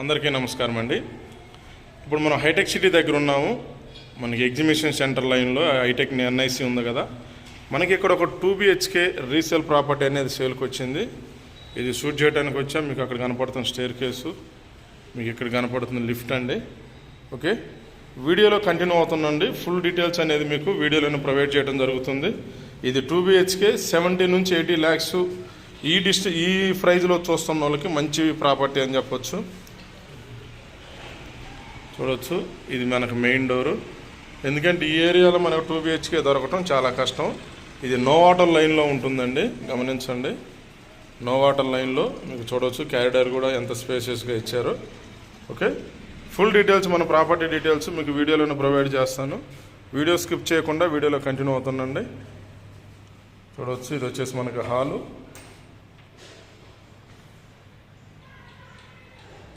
అందరికీ నమస్కారం అండి. ఇప్పుడు మనం హైటెక్ సిటీ దగ్గర ఉన్నాము. మనకి ఎగ్జిబిషన్ సెంటర్ లైన్లో హైటెక్ ఎన్ఐసి ఉంది కదా. మనకి ఇక్కడ ఒక టూ బిహెచ్కే రీసేల్ ప్రాపర్టీ అనేది సేల్కి వచ్చింది. ఇది షూట్ చేయడానికి వచ్చాం. మీకు అక్కడ కనపడుతున్న స్టేర్ కేసు. మీకు ఇక్కడ కనపడుతుంది లిఫ్ట్ అండి. ఓకే? వీడియోలో కంటిన్యూ అవుతుందండి. ఫుల్ డీటెయిల్స్ అనేది మీకు వీడియోలోనే ప్రొవైడ్ చేయడం జరుగుతుంది. ఇది టూ బిహెచ్కే సెవెంటీ నుంచి ఎయిటీ ల్యాక్స్. ఈ డిస్ట్ ఈ ప్రైజ్లో చూస్తున్న వాళ్ళకి మంచి ప్రాపర్టీ అని చెప్పొచ్చు. చూడవచ్చు ఇది మనకు మెయిన్ డోరు. ఎందుకంటే ఈ ఏరియాలో మనకు టూ బిహెచ్కే దొరకటం చాలా కష్టం. ఇది నో వాటర్ లైన్లో ఉంటుందండి. గమనించండి. నో వాటర్ లైన్లో మీకు చూడవచ్చు క్యారిడర్ కూడా ఎంత స్పేసియస్గా ఇచ్చారో. ఓకే? ఫుల్ డీటెయిల్స్ మన ప్రాపర్టీ డీటెయిల్స్ మీకు వీడియోలోనే ప్రొవైడ్ చేస్తాను. వీడియో స్కిప్ చేయకుండా వీడియోలో కంటిన్యూ అవుతుందండి చూడవచ్చు ఇది వచ్చేసి మనకి హాలు.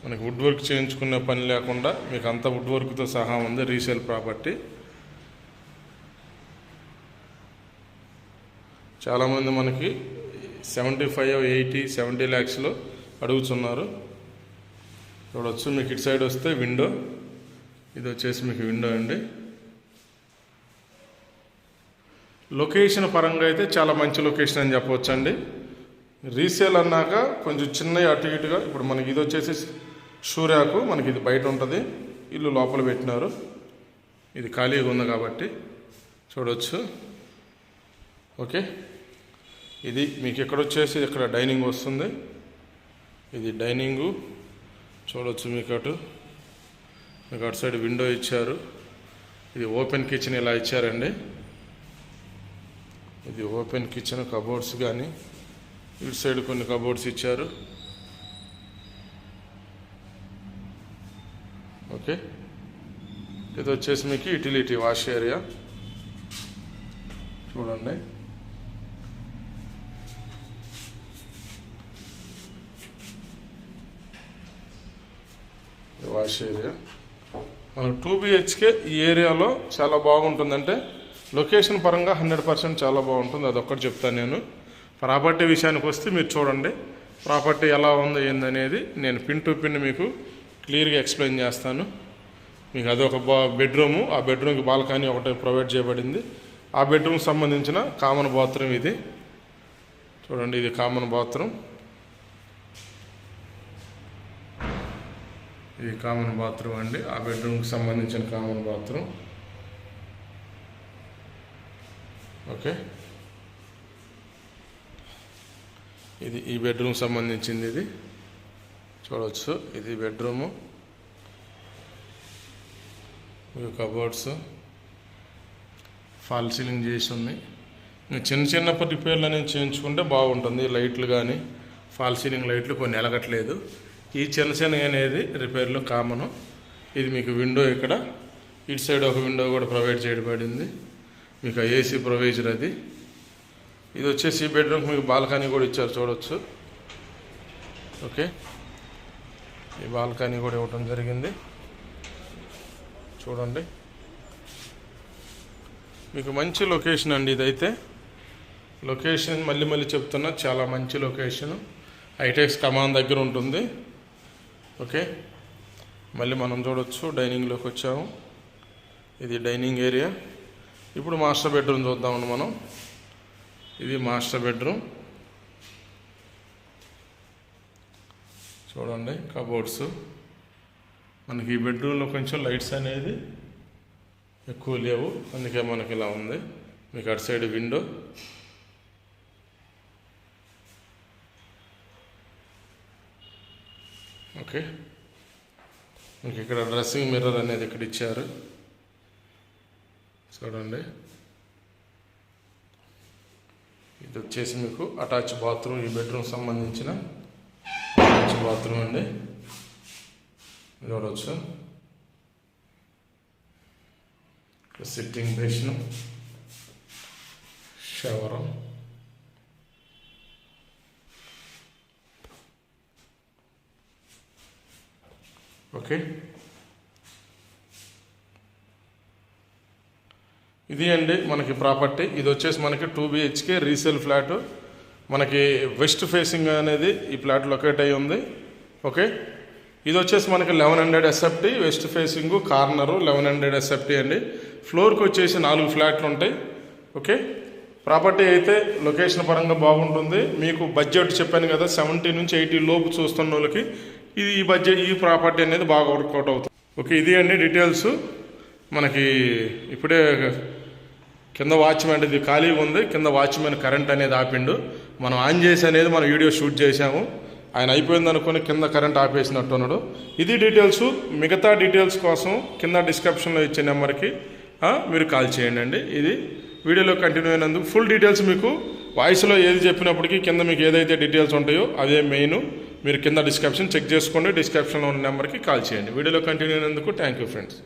మనకి వుడ్ వర్క్ చేయించుకునే పని లేకుండా మీకు అంత వుడ్ వర్క్తో సహా ఉంది రీసేల్ ప్రాపర్టీ చాలామంది మనకి సెవెంటీ ఫైవ్ ఎయిటీ సెవెంటీ ల్యాక్స్లో అడుగుతున్నారు చూడవచ్చు మీకు ఇటు సైడ్ వస్తే విండో ఇది వచ్చేసి మీకు విండో అండి. లొకేషన్ పరంగా అయితే చాలా మంచి లొకేషన్ అని చెప్పవచ్చు అండి రీసేల్ అన్నాక కొంచెం చిన్న అటు ఇటుగా ఇప్పుడు మనకి ఇది వచ్చేసి సూర్యాకు మనకి ఇది బయట ఉంటుంది. ఇల్లు లోపల పెట్టినారు. ఇది ఖాళీగా ఉంది కాబట్టి చూడవచ్చు ఓకే. ఇది మీకు ఎక్కడ వచ్చేసి ఇక్కడ డైనింగ్ వస్తుంది. ఇది డైనింగు. చూడవచ్చు మీకు అటు. మీకు అటు సైడ్ విండో ఇచ్చారు. ఇది ఓపెన్ కిచెన్ ఇలా ఇచ్చారండి. ఇది ఓపెన్ కిచెన్ కబోర్డ్స్ కానీ ఇటు సైడ్ కొన్ని కబోర్డ్స్ ఇచ్చారు. ఓకే? ఇది వచ్చేసి మీకు యూటిలిటీ వాష్ ఏరియా. చూడండి. Wash area. టూ బిహెచ్కే ఈ ఏరియాలో చాలా బాగుంటుందంటే లొకేషన్ పరంగా హండ్రెడ్ పర్సెంట్ చాలా బాగుంటుంది. అదొక్కటి చెప్తాను నేను. ప్రాపర్టీ విషయానికి వస్తే మీరు చూడండి. ప్రాపర్టీ ఎలా ఉంది ఏందనేది నేను పిన్ టు పిన్ మీకు క్లియర్గా ఎక్స్ప్లెయిన్ చేస్తాను. మీకు అదొక బా బెడ్రూము. ఆ బెడ్రూమ్కి బాల్కనీ ఒకటి ప్రొవైడ్ చేయబడింది. ఆ బెడ్రూమ్కి సంబంధించిన కామన్ బాత్రూమ్ ఇది. చూడండి ఇది కామన్ బాత్రూమ్. ఇది కామన్ బాత్రూమ్ అండి. ఆ బెడ్రూమ్కి సంబంధించిన కామన్ బాత్రూమ్. ఓకే. ఇది ఈ బెడ్రూమ్ సంబంధించింది ఇది. చూడవచ్చు ఇది బెడ్రూము. ఇవి కబోర్డ్స్. ఫాల్ సీలింగ్ చేసి ఉంది. ఇంకా చిన్న చిన్న రిపేర్లు అనేవి చేయించుకుంటే బాగుంటుంది. లైట్లు కానీ ఫాల్ సీలింగ్ లైట్లు కొన్ని ఎలగట్లేదు. ఈ చిన్న చిన్న అనేది రిపేర్లు కామను. ఇది మీకు విండో ఇక్కడ. ఇటు సైడ్ ఒక విండో కూడా ప్రొవైడ్ చేయబడింది. మీకు ఏసీ ప్రొవైజర్ అది. ఇది వచ్చేసి బెడ్రూమ్కి మీకు బాల్కనీ కూడా ఇచ్చారు. చూడవచ్చు ఓకే. ఈ బాల్కనీ కూడా ఇవ్వడం జరిగింది. చూడండి. మీకు మంచి లొకేషన్ అండి ఇదైతే. లొకేషన్ మళ్ళీ మళ్ళీ చెప్తున్నా చాలా మంచి లొకేషన్. హైటెక్స్ కమాన్ దగ్గర ఉంటుంది. ఓకే. మళ్ళీ మనం చూడొచ్చు డైనింగ్లోకి వచ్చాము. ఇది డైనింగ్ ఏరియా. ఇప్పుడు మాస్టర్ బెడ్రూమ్ చూద్దామండి మనం. ఇది మాస్టర్ బెడ్రూమ్. చూడండి కబోర్డ్స్ మనకి ఈ బెడ్రూమ్లో కొంచెం లైట్స్ అనేది ఎక్కువ లేవు. అందుకే మనకి ఇలా ఉంది. మీకు అటు సైడ్ విండో ఓకే మీకు ఇక్కడ డ్రెస్సింగ్ మిర్రర్ అనేది ఇక్కడ ఇచ్చారు. చూడండి. ఇది వచ్చేసి మీకు అటాచ్ బాత్రూమ్ ఈ బెడ్రూమ్ సంబంధించిన బాత్రూమ్ అండి. చూడవచ్చు సిట్టింగ్ బేషన్ షవర్. ఓకే. ఇది అండి మనకి ప్రాపర్టీ. ఇది వచ్చేసి మనకి టూ బిహెచ్కే రీసేల్ ఫ్లాట్. మనకి వెస్ట్ ఫేసింగ్ అనేది ఈ ఫ్లాట్ లొకేట్ అయి ఉంది. ఓకే? ఇది వచ్చేసి మనకి eleven hundred SFT west facing corner eleven hundred SFT అండి. ఫ్లోర్కి వచ్చేసి నాలుగు ఫ్లాట్లు ఉంటాయి. ఓకే? ప్రాపర్టీ అయితే లొకేషన్ పరంగా బాగుంటుంది. మీకు బడ్జెట్ చెప్పాను కదా సెవెంటీ నుంచి ఎయిటీ లోపు చూస్తున్న వాళ్ళకి ఇది ఈ బడ్జెట్ ఈ ప్రాపర్టీ అనేది బాగా వర్కౌట్ అవుతుంది. ఓకే? ఇది అండి డీటెయిల్స్. మనకి ఇప్పుడే కింద వాచ్మెన్ ఇది ఖాళీగా ఉంది. కింద వాచ్మెన్ కరెంట్ అనేది ఆపిండు. మనం ఆన్ చేసి అనేది మనం వీడియో షూట్ చేసాము ఆయన అయిపోయింది అనుకుని కింద కరెంట్ ఆపేసినట్టు ఉన్నాడు. ఇది డీటెయిల్స్. మిగతా డీటెయిల్స్ కోసం కింద డిస్క్రిప్షన్లో ఇచ్చే నెంబర్కి మీరు కాల్ చేయండి అండి. ఇది వీడియోలో కంటిన్యూ అయినందుకు ఫుల్ డీటెయిల్స్ మీకు. వాయిస్లో ఏది చెప్పినప్పటికీ కింద మీకు ఏదైతే డీటెయిల్స్ ఉంటాయో అదే మెయిన్. మీరు కింద డిస్క్రిప్షన్ చెక్ చేసుకోండి. డిస్క్రిప్షన్లో ఉన్న నెంబర్కి కాల్ చేయండి. వీడియోలో కంటిన్యూ అయినందుకు థ్యాంక్ యూ ఫ్రెండ్స్.